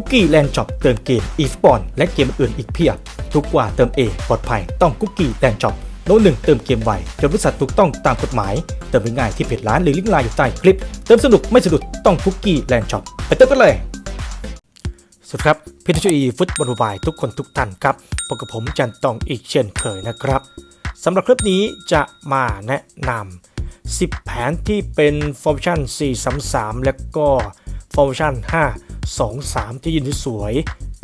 คุกกี้แลนด์ช็อปเติมเกมอีสปอนและเกมอื่นอีกเพียบ ทุกกว่าเติมเองปลอดภัยต้องคุกกี้แลนด์ช็อปโน้ตหนึ่งเติมเกมไวจนบริษัทถูกต้องตามกฎหมาย เติมง่ายที่เพจร้านหรือลิงก์ไลน์อยู่ใต้คลิป เติมสนุกไม่สะดุดต้องคุกกี้แลนด์ช็อปไปเติมกันเลยสวัสดีครับพี่ทุชีฟุตบอลบายทุกคนทุกท่านครับพบกับผมจันตองอีกเช่นเคยนะครับสำหรับคลิปนี้จะมาแนะนำ10 แผนที่เป็นฟอร์มชั่น 433 และก็ฟอร์มชั่น 2-3 ที่ยืนสวย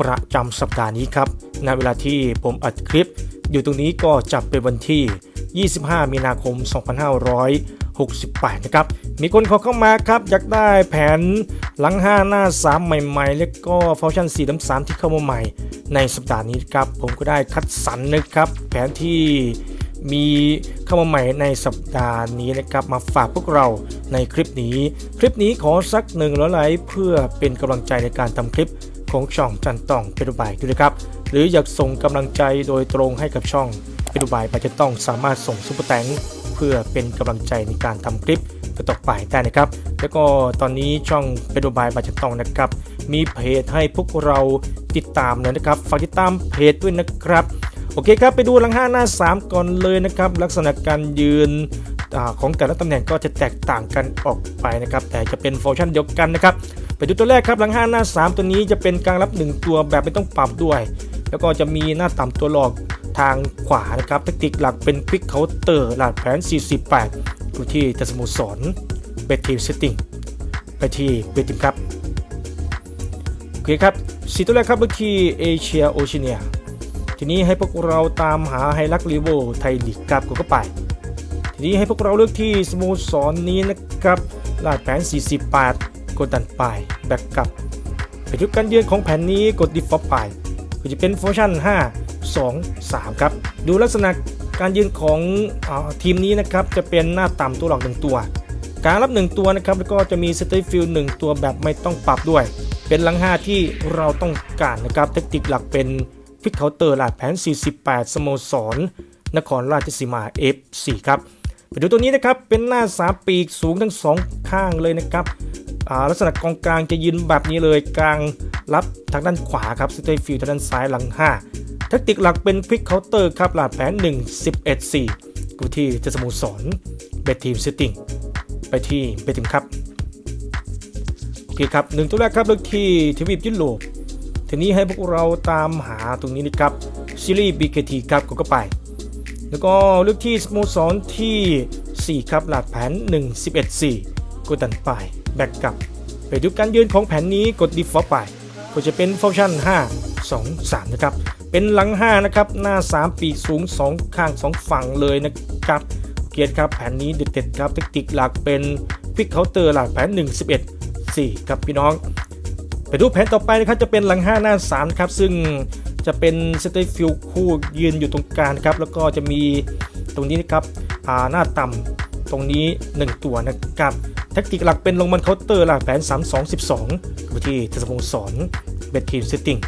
ประจำสัปดาห์นี้ครับในเวลาที่ผมอัดคลิป อยู่ตรงนี้ก็จับเป็นวันที่ 25 มีนาคม 2568 นะครับ มีคนขอเข้ามาครับ อยากได้แผนหลัง 5 หน้า 3 ใหม่ๆ และก็ฟังก์ชัน4 3 3ที่เข้ามาใหม่ ในสัปดาห์นี้ครับ ผมก็ได้คัดสรรนะครับ แผนที่ มีเข้ามาใหม่ในสัปดาห์นี้นะครับมาฝากพวกเราในคลิปนี้ คลิปนี้ขอสักหนึ่งร้อยไลค์เพื่อเป็นกำลังใจในการทำคลิปของช่องจันต้องเป็นดูบายด้วยนะครับ หรืออยากส่งกำลังใจโดยตรงให้กับช่องเป็นดูบายไปจะต้องสามารถส่งซุปเปอร์แตงเพื่อเป็นกำลังใจในการทำคลิปต่อไปได้นะครับ แล้วก็ตอนนี้ช่องเป็นดูบายบาจะต้องนะครับ มีเพจให้พวกเราติดตามเลยนะครับ ฝากติดตามเพจด้วยนะครับ โอเคครับ ไปดูหลัง 5 หน้า 3 ก่อนเลยนะครับ ลักษณะการยืนอของแต่ละตำแหน่งก็จะแตกต่างกันออกไปนะครับ แต่จะเป็นฟังก์ชันเดียวกันนะครับ ไปดูตัวแรกครับ หลัง 5 หน้า 3 ตัวนี้จะเป็นการรับ 1 ตัวแบบไม่ต้องปรับด้วย แล้วก็จะมีหน้าต่ำตัวหลอกทางขวานะครับเทคนิคหลักเป็นควิกเคาน์เตอร์หลักแผน 48อยู่ที่แต่สมุสรเบทีมเซตติ้งไปที่เบทีมครับโอเคครับสีตัวแรกครับก็ที่เอเชียโอเชเนีย ทีนี้ให้พวกเราตามหาไฮลักลีโวไทยลีกครับกดเข้าไป ทีนี้ให้พวกเราเลือกที่สโมสรนนี้นะครับลาดแผน 48 กดดันไปแบ็กกลับไปดูการยืนของแผนนี้กดดิฟอลไปก็จะเป็นฟังก์ชั่น 5 2 3 ครับ ดูลักษณะการยืนของอทีมนี้นะครับจะเป็นหน้าต่ำตัวหลอกหนึ่งตัว การรับ 1 ตัวนะครับแล้วก็จะมีสเตฟิลหนึ่งตัวแบบไม่ต้องปรับด้วย เป็นหลัง 5 ที่เราต้องการนะครับเทคนิคหลักเป็น ฟิกเคาน์เตอร์ลาดแผน 48 สโมสร นครราชสีมา F4 ครับไปดูตัวนี้นะครับ เป็นหน้า3ปีกสูงทั้ง2ข้างเลยนะครับลักษณะกองกลางจะยืนแบบนี้เลยกลางรับทางด้านขวาครับสเตฟิลทางด้านซ้ายหลัง 5 แทคติกหลักเป็นควิกเคาน์เตอร์ครับลาดแผน 1 11 4กูที่จะสโมสรเบทีมเซตติ้งไปที่เบทีมครับโอเคครับหนึ่งตัวแรกครับเลือกที่ทวีปยุโรป ทีนี้ให้พวกเราตามหาตรงนี้นะครับซีรีส์ BKT ครับกดเข้าไป แล้วก็เลือกที่สโมสรที่ 4 ครับหลาดแผน 1 11 4กดดันไป แบ็กกลับ ไปดูการยืนของแผนนี้กด default ไป ก็จะเป็นฟังก์ชัน 5 2 3 นะครับ เป็นหลัง 5 นะครับ หน้า 3 ปีกสูง 2 ข้าง 2 ฝั่งเลยนะครับ เกียรติครับแผนนี้เด็ดๆครับเทคนิคหลักเป็นควิกเคาน์เตอร์หลักแผน 1 11 4 ครับพี่น้อง ไปดูแผนต่อไปนะครับจะเป็นหลัง 5 หน้า3ครับซึ่งจะเป็นสเตฟิลคู่ยืนอยู่ตรงกลางครับแล้วก็จะมีตรงนี้นะครับอาหน้าต่ำตรงนี้ 1 ตัวนะครับแทคติกหลักเป็นลงมันเคาน์เตอร์หลักแผน 3 2 12ไปที่ทศมงสอนเบททีมเซตติ้ง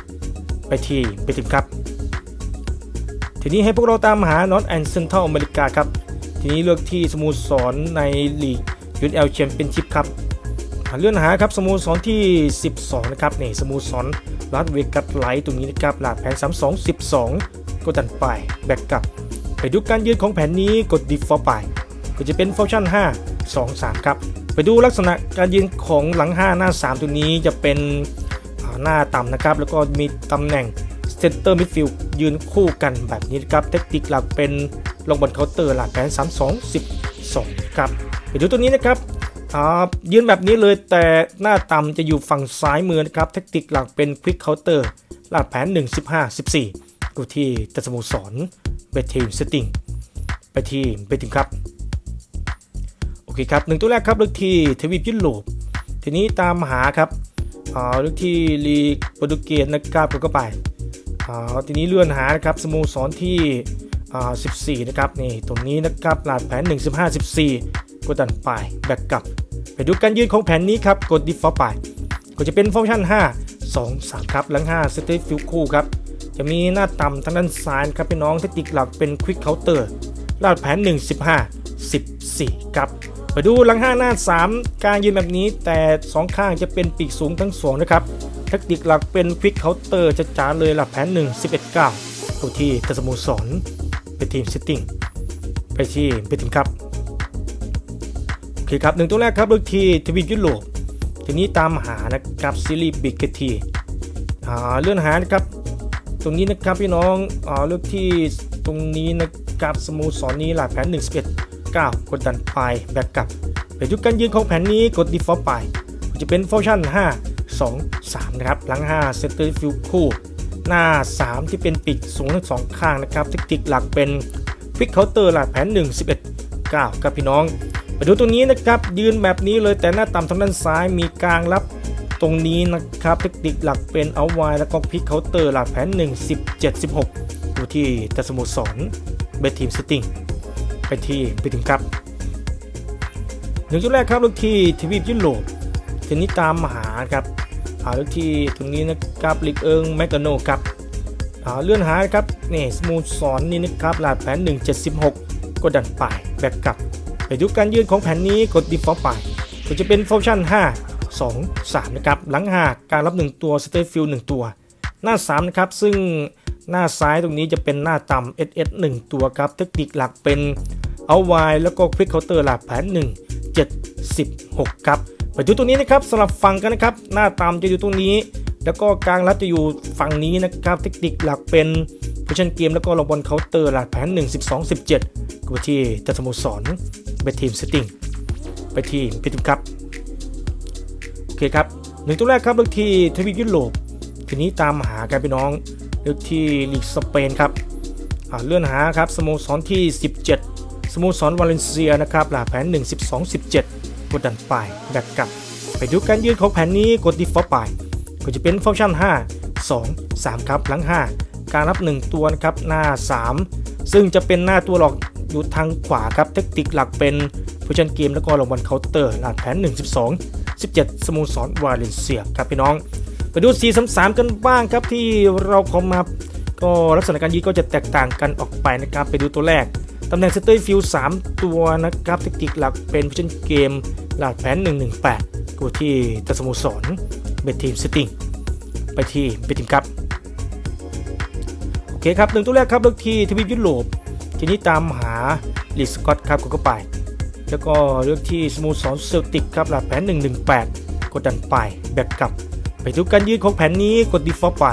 ไปที่เบททีมครับ ทีนี้ให้พวกเราตามหา North and Central อเมริกาครับ ทีนี้เลือกที่สโมสรในลีกยูนเอลแชมเปี้ยนชิพครับ เลื่อนหาครับสโมสรที่ 12 นะครับนี่สโมสรลาสเวกัสไลท์ตรงนี้นะครับหลาดแผน 32 12กดดันไปแบ็กกลับ ไปดูการยืนของแผนนี้กด default ไป ก็จะเป็นฟังก์ชัน 5 2 3 ครับ ไปดูลักษณะการยืนของหลัง 5 หน้า 3 ตัวนี้จะเป็นหน้าต่ำนะครับ แล้วก็มีตำแหน่งเซนเตอร์มิดฟิลด์ยืนคู่กันแบบนี้นะครับ เทคนิคหลักเป็นลงบนเคาน์เตอร์หลักแผน 3 2 12 ครับ ไปดูตัวนี้นะครับ อ่ายืนแบบนี้เลยแต่หน้าต่ำจะอยู่ฝั่งซ้ายมือนะครับ เทคนิคหลักเป็นควิกเคาน์เตอร์หลักแผน 1 15 14 กูที่ตัสโมสรเบทีมเซตติ้งไปที่เบทีมครับ โอเคครับหนึ่งตัวแรกครับเลือกที่ทวีปยุโรปทีนี้ตามหาครับอ่าเลือกที่ลีกโปรตุเกสนะครับกดเข้าไปอ่าทีนี้เลื่อนหานะครับสโมสรที่อ่า14 นะครับ นี่ ตรงนี้นะครับหลาดแผน 1 15 14 กดดันไป แบกกลับ ไปดูการยืนของแผนนี้ครับ กด default ไป ก็จะเป็นฟังก์ชัน 5 2 3 ครับ หลัง 5 สเตฟิลคู่ครับ จะมีหน้าต่ำทางด้านซ้ายครับพี่น้องเทคนิคหลักเป็น Quick Counter ลาดแผน 1 15 14 ครับไปดูหลัง 5 หน้า 3 การยืนแบบนี้แต่ 2 ข้างจะเป็นปีกสูงทั้ง2นะครับแทคติกหลักเป็นควิกเคาน์เตอร์จะจ๋าเลยหลักแผน 1 11 9ตัวที่ตสโมสรเป็นทีมซิตติ้งไปที่เป็นทีมครับ อเคครับหนึ่งตัวแรกครับเลือกที่ทวีปยุโรปทีนี้ตามหานะครับซีรีส์บิกเกทีอ่าเลื่อนหานะครับตรงนี้นะครับพี่น้องอ่าเลือกที่ตรงนี้นะครับสโมสรนี้หลักแผน 1 11 9 กดดันไปแบ็กกลับไปทุกการยืนของแผนนี้กด default ไปจะเป็นฟังก์ชัน5 2 3 นะครับ หลัง 5 center field คู่ หน้า 3 ที่เป็นปีกสูงทั้งสองข้างนะครับเทคนิคหลักเป็นควิกเคาน์เตอร์หลักแผน 1 11 9ครับพี่น้อง ไปดูตรงนี้นะครับ ยืนแบบนี้เลยแต่หน้าต่ำทางด้านซ้ายมีกลางรับตรงนี้นะครับเทคนิคหลักเป็นเอาไว้แล้วก็พลิกเคาน์เตอร์หลักแผน1 17 16ดูที่แต่สโมสรเบทีมซิตติ้งไปที่ไปถึงครับหนึ่งจุดแรกครับลูกที่ทวีปยุโรปทีนี้ตามมาหาครับหาลูกที่ตรงนี้นะครับลิกเอิงแมกกาโนครับหาเลื่อนหาครับนี่สโมสรนี่นะครับหลักแผน176กดดันไปแบกกลับ ไปดูการยืนของแผ่นนี้กด default ไปก็จะเป็นฟังก์ชัน5 2 3 นะครับ หลังหากการรับ 1 ตัว state field 1ตัว หน้า 3 นะครับ ซึ่งหน้าซ้ายตรงนี้จะเป็นหน้าต่ำ SS 1 ตัวครับ เทคนิคหลักเป็นเอาไวแล้วก็ quick counter หลักแผน 1 7 16 ครับไปดูตรงนี้นะครับสลับฝั่งกันนะครับ หน้าต่ำจะอยู่ตรงนี้ แล้วก็กลางรับจะอยู่ฝั่งนี้นะครับ เทคนิคหลักเป็น โพชั่นเกมแล้วก็ลงบอลเคาน์เตอร์หลักแผน1 12 17 ก็ไปที่ตัสโมสรไปทีมเซตติ้งไปที่พิทิมครับโอเคครับหนึ่งตัวแรกครับเลือกที่ทวีปยุโรปทีนี้ตามหากันพี่น้องเลือกที่ลีกสเปนครับเลื่อนหาครับสโมสรที่ 17 สโมสรวาเลนเซียนะครับหลักแผน 1 12 17 กดดันไปแบกกลับ ไปดูการยืนของแผนนี้กด default ไปก็จะเป็นฟังก์ชัน 5 2 3 ครับหลัง 5 การรับ 1 ตัวนะครับหน้า 3 ซึ่งจะเป็นหน้าตัวหลอกอยู่ทางขวาครับเทคนิคหลักเป็นผู้ชันเกมแล้วก็รางวัลเคาน์เตอร์หลักแผน 1 12 17 สโมสรวาเลนเซียครับพี่น้อง ไปดู 4 3 3 กันบ้างครับที่เราคอมมาก็ลักษณะการยิงก็จะแตกต่างกันออกไปนะครับ ไปดูตัวแรกตำแหน่งเซตเตอร์ฟิล3ตัวนะครับเทคนิคหลักเป็นผู้ชันเกมหลักแผน 118กูที่ตัสโมสรเบทีมซิติ้งไปที่เบทีมครับ อเคครับหนึ่งตัวแรกครับเลือกที่ทวีปยุโรปทีนี้ตามหาลีสกอตครับกดเข้าไป แล้วก็เลือกที่สโมสรเซลติกครับหลักแผน 118 กดดันไปแบกกลับ ไปดูการยืนของแผนนี้กด default ไป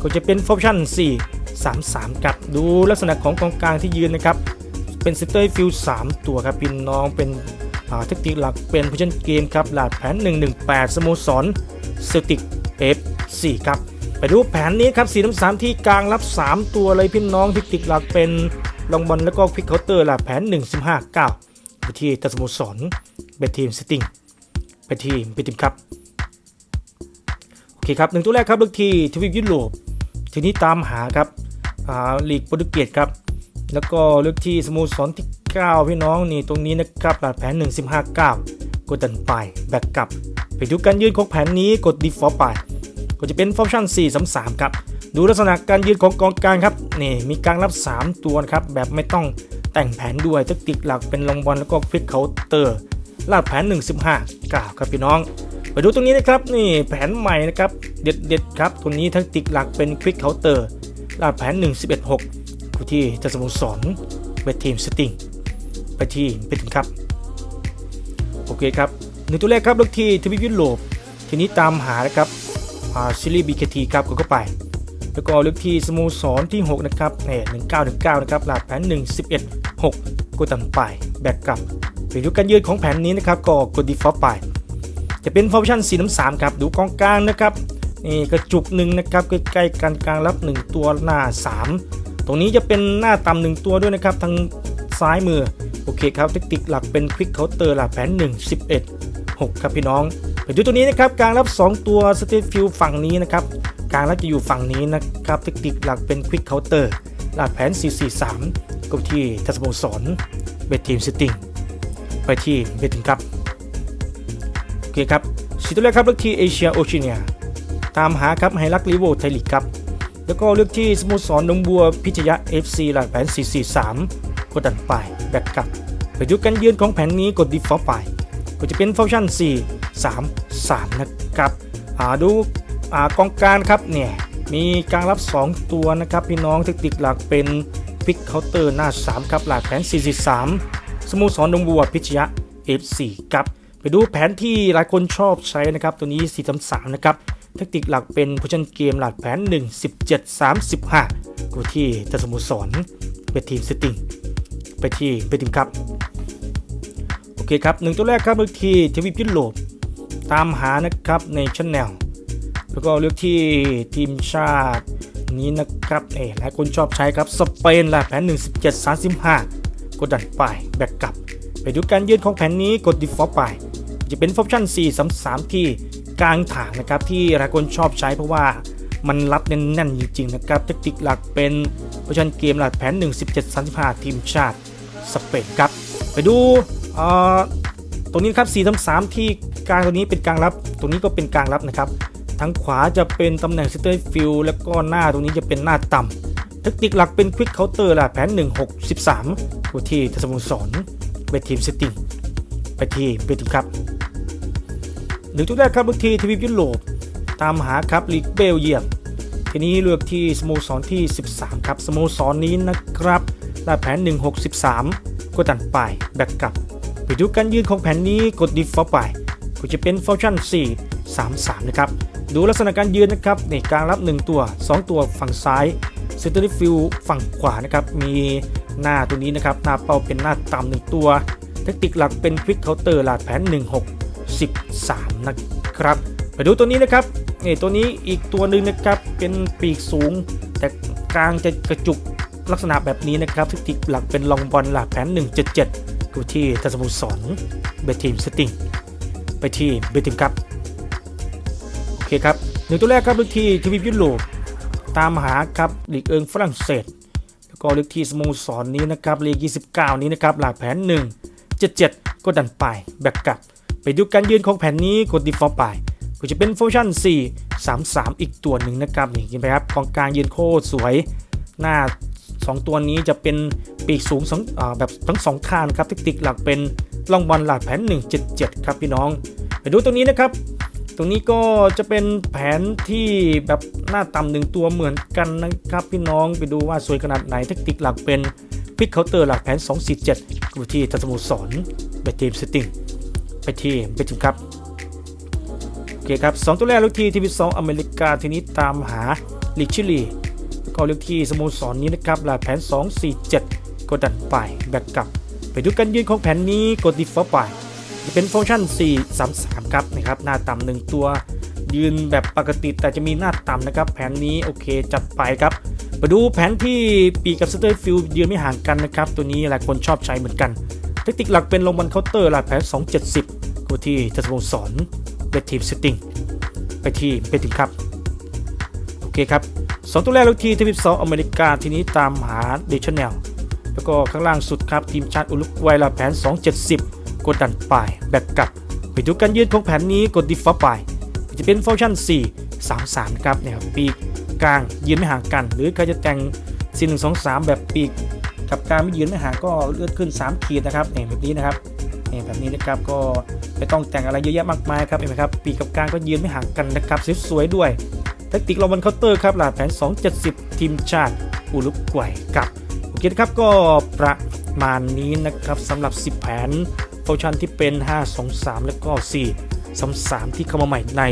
ก็จะเป็นฟังก์ชัน4 3 3กับดูลักษณะของกองกลางที่ยืนนะครับ เป็นเซตเตอร์ฟิล3ตัวครับพี่น้องเป็นอาเทคนิคหลักเป็นพ o ชั่นเกมครับหลักแผน 118 สโมสรเซลติก F4 ครับ ไปดูแผนนี้ครับสีน้ำสามที่กลางรับ 3 ตัวเลยพี่น้องเทคนิคหลักเป็นลองบอลแล้วก็ควิกเคาน์เตอร์หลักแผน 1 15 9ไปที่ตัสโมสรไปทีมซิตติ้งไปทีมไปทีมครับโอเคครับหนึ่งตัวแรกครับเลือกที่ทวีปยุโรปทีนี้ตามหาครับอ่าลีกโปรตุเกสครับ แล้วก็เลือกที่สโมสรที่ 9 พี่น้องนี่ตรงนี้นะครับหลักแผน 1 15 9กดดันไปแบกกลับ ไปดูการยืนของแผนนี้กด default ไป ก็จะเป็นฟังก์ชัน4 3 3ครับ ดูลักษณะการยืนของกองกลางครับ นี่มีกลางรับ 3 ตัวครับ แบบไม่ต้องแต่งแผนด้วยเทคนิคหลักเป็นลองบอลแล้วก็ควิกเคาน์เตอร์ลาดแผน 1 15 9ครับพี่น้อง ไปดูตรงนี้นะครับนี่แผนใหม่นะครับเด็ดเด็ดครับตรงนี้เทคนิคหลักเป็นควิกเคาน์เตอร์ลาดแผน 1 11 6กูที่จะสโมสรเวททีมสติงไปที่ไปถึงครับโอเคครับหนึ่งตัวแรกครับเลือกที่ทวีปยุโรปทีนี้ตามหานะครับ อ่าซิลีบีเคทีครับกดเข้าไป แล้วก็เลือกที่สโมสรที่ 6 นะครับเนี่ย1919นะครับหลักแผน1 11 6กกดต่ำไป แบกกลับไปดูการยืนของแผนนี้นะครับก็กด default ไป จะเป็นฟังก์ชันสีน้ำสามครับดูกองกลางนะครับนี่กระจุกหนึ่งนะครับใกล้ๆกันกลางรับ 1 ตัวหน้า 3 ตรงนี้จะเป็นหน้าต่ำหนึ่งตัวด้วยนะครับทางซ้ายมือ โอเคครับเทคนิคหลักเป็นควิกเคาน์เตอร์หลักแผน 1 11 6 ครับพี่น้อง ไปดูตัวนี้นะครับกลางรับ 2 ตัวสเตทฟิลฝั่งนี้นะครับกลางรับจะอยู่ฝั่งนี้นะครับเทคนิคหลักเป็นควิกเคาน์เตอร์หลักแผน 443 ก็ที่ทัสโมสรเบททีมซิตติ้งไปที่เบทถึงครับโอเคครับสีตัวแรกครับเลือกที่เอเชียโอเชียเนียตามหาครับไฮรักลิโวไทยลีกครับแล้วก็เลือกที่สโมสรนงบัวพิชยะ FC หลักแผน 443 กดดันไปแบกกลับไปดูการยืนของแผนนี้กด default ไปก็จะเป็นฟังก์ชัน 4 3 3 นะครับอ่าดูอากองการครับเนี่ยมีกลางรับ 2 ตัวนะครับพี่น้องเทคนิคหลักเป็นฟิกเคาน์เตอร์หน้า 3 ครับหลักแผน 43 สโมสรดงบัวพิชยะ F4 ครับไปดูแผนที่หลายคนชอบใช้นะครับตัวนี้ 433 นะครับเทคนิคหลักเป็นโพชันเกมหลักแผน 1 17 35กูที่ตสโมสรเป็นทีมเซตติ้งไปที่เป็นทีมครับโอเคครับหนึ่งตัวแรกครับเลือทีทวีปยุโรป ตามหานะครับในช n แนลแล้วก็เลือกที่ทีมชาตินี้นะครับเออหลายคนชอบใช้ครับ สเปนล่ะแผน 1 17 35 กดดันไปแบกกลับ ไปดูการยืนของแผนนี้กด default ไป จะเป็นฟังก์ชัน 4 3 3 ที่กลางถางนะครับ ที่หลายคนชอบใช้เพราะว่ามันรับแน่นๆจริงๆนะครับ เทคนิคหลักเป็นเวอร์ชันเกมหลักแผน 1 17 35 ทีมชาติสเปนครับ ไปดูตรงนี้ครับ4 3 3 ที่ กลางตัวนี้เป็นกลางรับตรงนี้ก็เป็นกลางรับนะครับทางขวาจะเป็นตำแหน่ง center field แล้วก็หน้าตรงนี้จะเป็นหน้าต่ำเทคนิคหลักเป็น quick counter ล่ะแผน 1 6 13ตัวที่ทศมุสรเวทีม setting ไปทีเวทีครับหนึ่งตัวแรกครับบางทีทวีปยุโรปตามหาครับลีกเบลเยียมทีนี้เลือกที่สโมสรที่ 13 ครับสโมสรนนี้นะครับลายแผน 163กดดันไปแบกกลับไปดูการยืนของแผนนี้กด default ไป ก็จะเป็นฟังก์ชัน 4 3 3 นะครับ ดูลักษณะการยืนนะครับในกลางรับ 1 ตัว 2 ตัวฝั่งซ้าย center field ฝั่งขวานะครับ มีหน้าตัวนี้นะครับ หน้าเป้าเป็นหน้าต่ำหนึ่งตัว เทคนิคหลักเป็น quick counter หลักแผน 16 13 นะครับ ไปดูตัวนี้นะครับนี่ตัวนี้อีกตัวหนึ่งนะครับเป็นปีกสูง แต่กลางจะกระจุกลักษณะแบบนี้นะครับเทคนิคหลักเป็นลองบอลหลักแผน 177กูที่ทัศมุสรเบทีมสติ้ง ไปที่เบทีมครับโอเคครับหนึ่งตัวแรกครับลือกที่ทวีปยุโรปตามหาครับลีกเอิงฝรั่งเศส แล้วก็ลือกที่สโมสรนนี้นะครับลีก 29 นี้นะครับหลักแผน 1 77 ก็ดันไปแบกกลับ ไปดูการยืนของแผนนี้กด default ไปก็จะเป็นฟังก์ชัน4 3 3 อีกตัวหนึ่งนะครับนี่เห็นไหมครับกองกลางยืนโคตรสวยหน้า 2 ตัวนี้จะเป็นปีกสูงสองอแบบทั้งสองขางครับเทคนิคหลักเป็น ลองบอลหลักแผน 177 ครับพี่น้อง ไปดูตรงนี้นะครับ ตรงนี้ก็จะเป็นแผนที่แบบหน้าต่ำหนึ่งตัวเหมือนกันนะครับพี่น้องไปดูว่าสวยขนาดไหนเทคนิคหลักเป็นพิกเคาน์เตอร์หลักแผน 247กูที่ทัศมุสรไปทีมเซตติ้งไปที่ไปทีมครับโอเคครับสองตัวแรกลือกทีทีวีสองอเมริกาทีนี้ตามหาลิชิลีก็ลือกทีสโมสรนี้นะครับหลักแผน 247 กดดันไปแบกกลับ ดูการยืนของแผนนี้กด default ไปจะเป็นฟังก์ชัน 433 ครับนะครับหน้าต่ำหนึ่งตัว ยืนแบบปกติแต่จะมีหน้าต่ำนะครับ แผนนี้โอเคจัดไปครับไปดูแผนที่ปีกับสเตอร์ฟิลยืนไม่ห่างกันนะครับ ตัวนี้หลายคนชอบใช้เหมือนกัน เทคนิคหลักเป็นลงบอลเคาน์เตอร์หลักแผน 270กูที่ทัศนสอนเวทีมเซตติ้งไปที่เวทีมครับ โอเคครับสองตัวแรกลูกทีทวีปสองอเมริกาทีนี้ตามหาเดชแนล แล้วก็ข้างล่างสุดครับ ทีมชาติอุรุกวัยละแผน 270 กดดันไปแบกกลับ ไปดูการยืนของแผนนี้กด default ไป จะเป็นฟังก์ชั่น 4 3 3 ครับเนี่ยครับปีกกลางยืนไม่ห่างกัน หรือใครจะแต่ง4 1 2 3 แบบปีกกับการไม่ยืนไม่ห่างก็เลื่อดขึ้น 3 ขีดนะครับเนี่ยแบบนี้นะครับเนี่ยแบบนี้นะครับก็ไม่ต้องแต่งอะไรเยอะแยะมากมายครับเห็นไหมครับปีกกับกลางก็ยืนไม่ห่างกันนะครับสวยๆด้วยแทคติกเราบนเคาน์เตอร์ครับหลาดแผน 270 ทีมชาติอุรุกวัยครับ เคนะครับก็ประมาณนี้นะครับสำหรับ 10 แผนฟังก์ชันที่เป็น 5 2 3 แล้วก็4 3 3 ที่เข้ามาใหม่ใน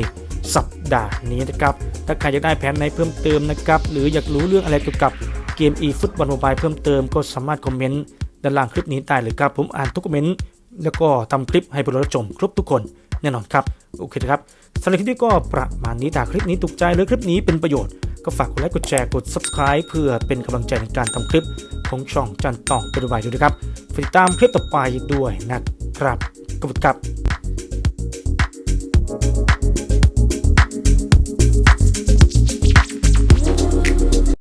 สัปดาห์นี้นะครับ ถ้าใครอยากได้แผนไหนเพิ่มเติมนะครับ หรืออยากรู้เรื่องอะไรเกี่ยวกับเกม e ฟุตบอลโมบายเพิ่มเติมก็สามารถคอมเมนต์ด้านล่างคลิปนี้ได้เลยครับ ผมอ่านทุกคอมเมนต์แล้วก็ทำคลิปให้ผู้รับชมครบทุกคน แน่นอนครับ โอเคนะครับสำหรับคลิปนี้ก็ประมาณนี้ถ้าคลิปนี้ถูกใจหรือคลิปนี้เป็นประโยชน์ก็ฝากกดไลค์กดแชร์กด subscribe เพื่อเป็นกำลังใจในการทำคลิปของช่องจันต่องเป็นรายด้วยนะครับติดตามคลิปต่อไปด้วยนะครับขอบคุณครับ